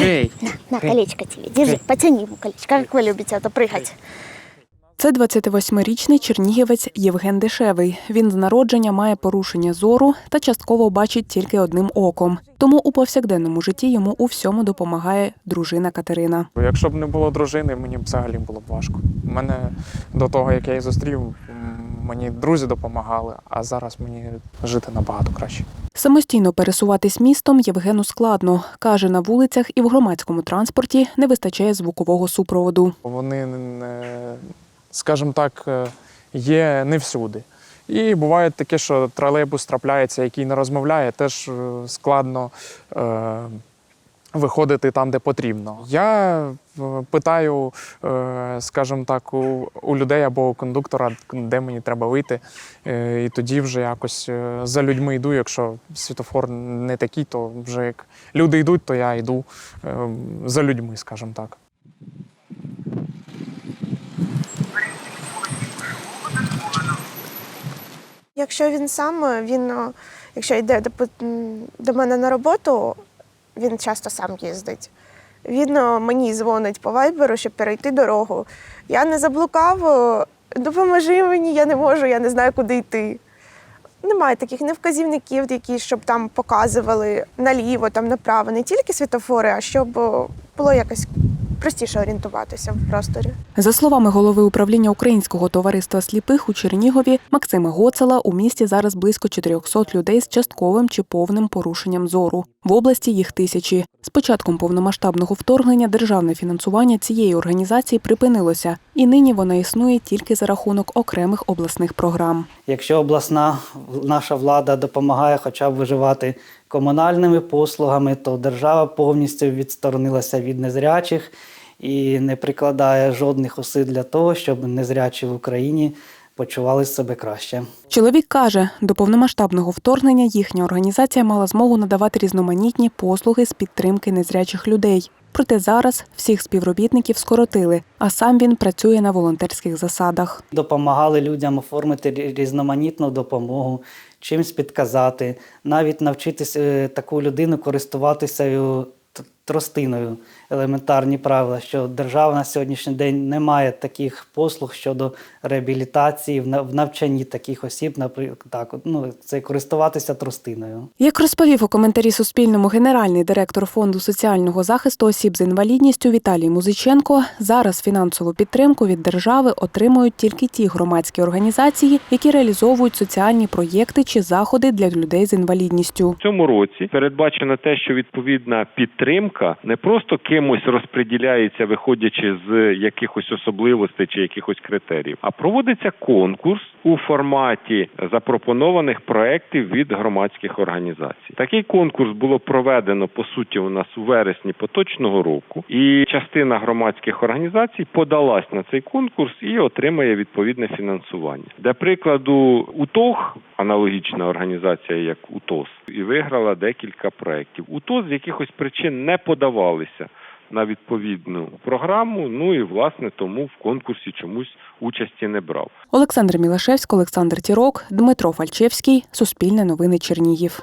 Эй, На, на, колечко тебе, держи, потяни ему колечко, как вы любите, а то прыгать. Це 28-річний чернігівець Євген Дешевий. Він з народження має порушення зору та частково бачить тільки одним оком. Тому у повсякденному житті йому у всьому допомагає дружина Катерина. Якщо б не було дружини, мені б взагалі було б важко. У мене до того, як я її зустрів, м, мені друзі допомагали, а зараз мені жити набагато краще. Самостійно пересуватись містом Євгену складно. Каже, на вулицях і в громадському транспорті не вистачає звукового супроводу. Вони, скажімо так, е, є не всюди. І буває таке, що тролейбус трапляється, який не розмовляє, теж е, складно е, виходити там, де потрібно. Я е, питаю, е, скажімо так, у, людей або у кондуктора, де мені треба вийти. Е, і тоді вже якось за людьми йду. Якщо світофор не такий, то вже як люди йдуть, то я йду за людьми, скажімо так. Якщо він сам, він, якщо йде до мене на роботу, він часто сам їздить. Він е, мені дзвонить по вайберу, щоб перейти дорогу. Я не заблукав, е, допоможи мені, я не можу, я не знаю, куди йти. Немає таких не вказівників, які щоб там показували наліво, там направо, не тільки світофори, а щоб е, було якось простіше орієнтуватися в просторі. За словами голови управління Українського товариства сліпих у Чернігові Максима Гоцела, у місті зараз близько 400 людей з частковим чи повним порушенням зору. В області їх тисячі. З початком повномасштабного вторгнення державне фінансування цієї організації припинилося, і нині вона існує тільки за рахунок окремих обласних програм. Якщо обласна наша влада допомагає хоча б виживати комунальними послугами, то держава повністю відсторонилася від незрячих і не прикладає жодних зусиль для того, щоб незрячі в Україні почували себе краще. Чоловік каже, до повномасштабного вторгнення їхня організація мала змогу надавати різноманітні послуги з підтримки незрячих людей. Проте зараз всіх співробітників скоротили, а сам він працює на волонтерських засадах. Допомагали людям оформити різноманітну допомогу, чимсь підказати, навіть навчитися е, таку людину користуватися е, тростиною. Елементарні правила, що держава на сьогоднішній день не має таких послуг щодо реабілітації в на- в навчанні таких осіб, наприклад, так, ну, це користуватися тростиною. Як розповів у коментарі Суспільному генеральний директор фонду соціального захисту осіб з інвалідністю Віталій Музиченко, зараз фінансову підтримку від держави отримують тільки ті громадські організації, які реалізовують соціальні проєкти чи заходи для людей з інвалідністю. В цьому році передбачено те, що відповідна підтримка не просто кимось розподіляється, виходячи з якихось особливостей чи якихось критеріїв, а проводиться конкурс у форматі запропонованих проєктів від громадських організацій. Такий конкурс було проведено по суті у нас у вересні поточного року, і частина громадських організацій подалась на цей конкурс і отримає відповідне фінансування. Для прикладу, УТОГ, аналогічна організація як УТОС, і виграла декілька проєктів. УТОС з якихось причин не подавалися на відповідну програму. Ну і власне тому в конкурсі чомусь участі не брав. Олександр Мілашевський, Олександр Тірок, Дмитро Фальчевський, Суспільне новини Чернігів.